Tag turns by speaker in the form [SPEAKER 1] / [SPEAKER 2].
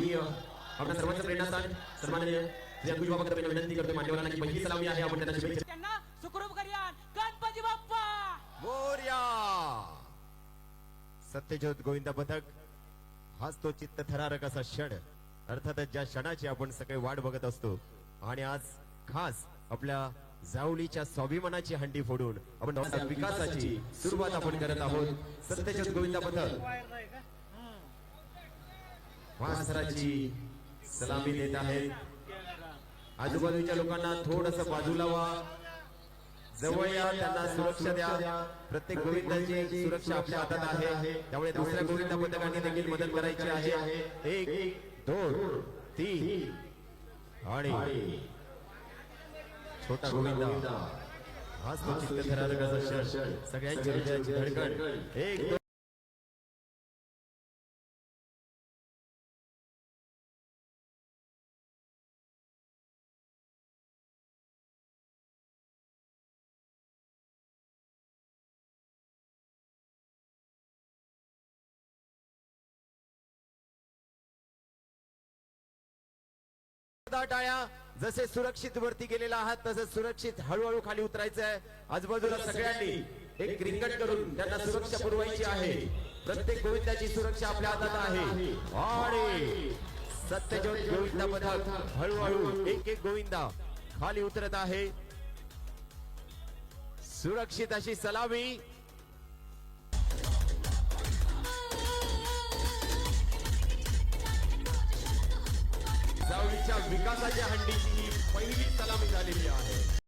[SPEAKER 1] मी आपल्या सर्वांचं प्रेरणास्थान सन्माननीय श्री अंकुश बाबा यांना विनंती करतोय मान्यवरांना की पहिली सलामी आहे आपण त्यांना शुभेच्छा
[SPEAKER 2] त्यांना सुखरूप गणपती बाप्पा!
[SPEAKER 3] मोर्या! सत्यज्योत गोविंद पथक हाच तो चित्त थरारक असा क्षण. अर्थातच ज्या क्षणाची आपण सगळे वाट बघत असतो आणि आज खास आपल्या जावळीच्या स्वाभिमानाची हंडी फोडून आपण विकासाची सुरुवात आपण करत आहोत. सत्यज्योत गोविंद पथक वासराची सलामी देत आहेत. आजूबाजूच्या लोकांना थोडस बाजूला व्हा जवळ या त्यांना सुरक्षा द्या. प्रत्येक गोविंदाची सुरक्षा आपल्या हातात आहे. त्यामुळे दुसऱ्या गोविंदा पथकांनी देखील मदत करायची आहे. एक दोन तीन आणि छोटा गोविंदा. हाच तो चित्त सगळ्यांची एक टाळ्या जसे सुरक्षित वरती गेलेला आहात तसे सुरक्षित हळूहळू खाली उतरायचं आहे. आजूबाजूला सगळ्यांनी एक रिंगण करून त्यांना सुरक्षा पुरवायची आहे. प्रत्येक गोविंदाची सुरक्षा आपल्या हातात आहे. आणि सत्यज्योत गोविंदा पथक हळूहळू एक एक गोविंदा खाली उतरत आहे. सुरक्षित अशी सलामी. जावळीच्या विकासाच्या हंडीची ही पहिली सलामी झालेली आहे.